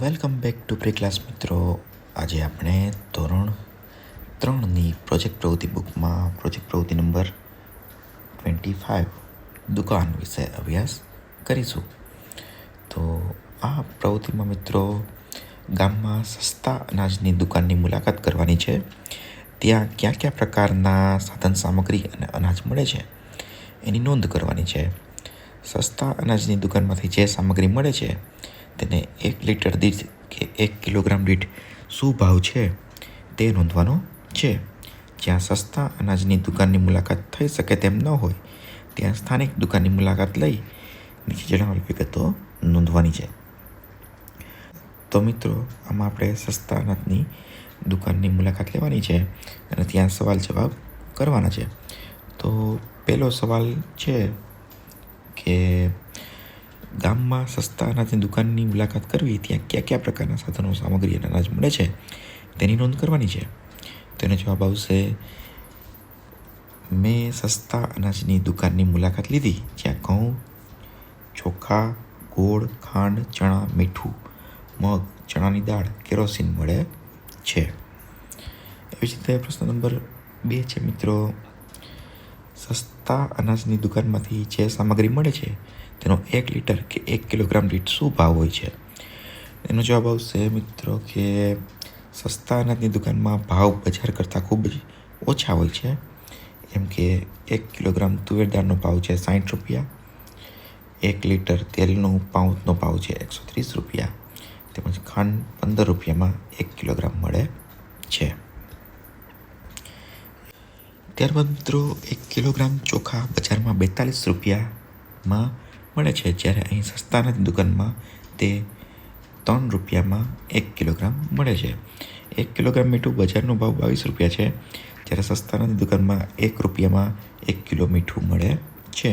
Welcome back to pre class મિત્રો. આજે આપણે ધોરણ ત્રણની પ્રોજેક્ટ પ્રવૃત્તિ બુકમાં, પ્રોજેક્ટ પ્રવૃત્તિ નંબર ટ્વેન્ટી ફાઇવ દુકાન વિશે અભ્યાસ કરીશું. તો આ પ્રવૃત્તિમાં મિત્રો, ગામમાં સસ્તા અનાજની દુકાનની મુલાકાત કરવાની છે. ત્યાં કયા કયા પ્રકારના સાધન સામગ્રી અને અનાજ મળે છે, એની નોંધ કરવાની છે. સસ્તા અનાજની દુકાનમાંથી જે સામગ્રી મળે છે તેને એક લીટર દીઠ કે એક કિલોગ્રામ દીઠ શું ભાવ છે તે નોંધવાનો છે. જ્યાં સસ્તા અનાજની દુકાનની મુલાકાત થઈ શકે તેમ ન હોય, ત્યાં સ્થાનિક દુકાનની મુલાકાત લઈ નીચે જણાવેલ વિગતો નોંધવાની છે. તો મિત્રો, આમાં આપણે સસ્તા અનાજની દુકાનની મુલાકાત લેવાની છે અને ત્યાં સવાલ જવાબ કરવાના છે. તો પહેલો સવાલ છે કે ગામમાં સસ્તા અનાજની દુકાનની મુલાકાત કરવી, ત્યાં કયા કયા પ્રકારના સાધનો, સામગ્રી અને અનાજ મળે છે, તેની નોંધ કરવાની છે. તેનો જવાબ આવશે, મેં સસ્તા અનાજની દુકાનની મુલાકાત લીધી, જ્યાં ઘઉં, ચોખા, ગોળ, ખાંડ, ચણા, મીઠું, મગ, ચણાની દાળ, કેરોસીન મળે છે. એવી જ રીતે પ્રશ્ન નંબર બે છે મિત્રો સસ્તા અનાજની દુકાનમાંથી જે સામગ્રી મળે છે, તેનો એક લીટર કે એક કિલોગ્રામ દીઠ શું ભાવ હોય છે? એનો જવાબ આવશે મિત્રો કે સસ્તા અનાજની દુકાનમાં ભાવ બજાર કરતાં ખૂબ જ ઓછા હોય છે. એમ કે એક કિલોગ્રામ તુવેર દાળનો ભાવ છે સાઠ રૂપિયા, એક લીટર તેલનો પાઉચનો ભાવ છે એકસો ત્રીસ રૂપિયા, તેમજ ખાંડ પંદર રૂપિયામાં એક કિલોગ્રામ મળે છે. ત્યારબાદ મિત્રો એક કિલોગ્રામ ચોખા બજારમાં બેતાલીસ રૂપિયામાં મળે છે, જ્યારે અહીં સસ્તાના દુકાનમાં તે ત્રણ રૂપિયામાં એક કિલોગ્રામ મળે છે. એક કિલોગ્રામ મીઠું બજારનો ભાવ બાવીસ રૂપિયા છે, જ્યારે સસ્તાના દુકાનમાં એક રૂપિયામાં એક કિલો મીઠું મળે છે.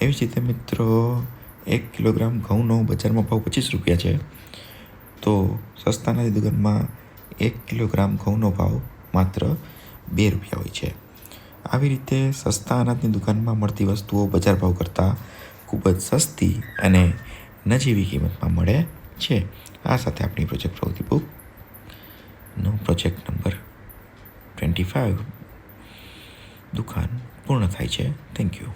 એવી જ રીતે મિત્રો, એક કિલોગ્રામ ઘઉંનો બજારમાં ભાવ પચીસ રૂપિયા છે, તો સસ્તાના દુકાનમાં એક કિલોગ્રામ ઘઉંનો ભાવ માત્ર બે રૂપિયા હોય છે. આવી રીતે સસ્તા અનાજની દુકાનમાં મળતી વસ્તુઓ બજાર ભાવ કરતાં ખૂબ જ સસ્તી અને નજીવી કિંમતમાં મળે છે. આ સાથે આપણી પ્રોજેક્ટ પ્રવૃત્તિ બુકનો પ્રોજેક્ટ નંબર ટ્વેન્ટી ફાઇવ દુકાન પૂર્ણ થાય છે. Thank you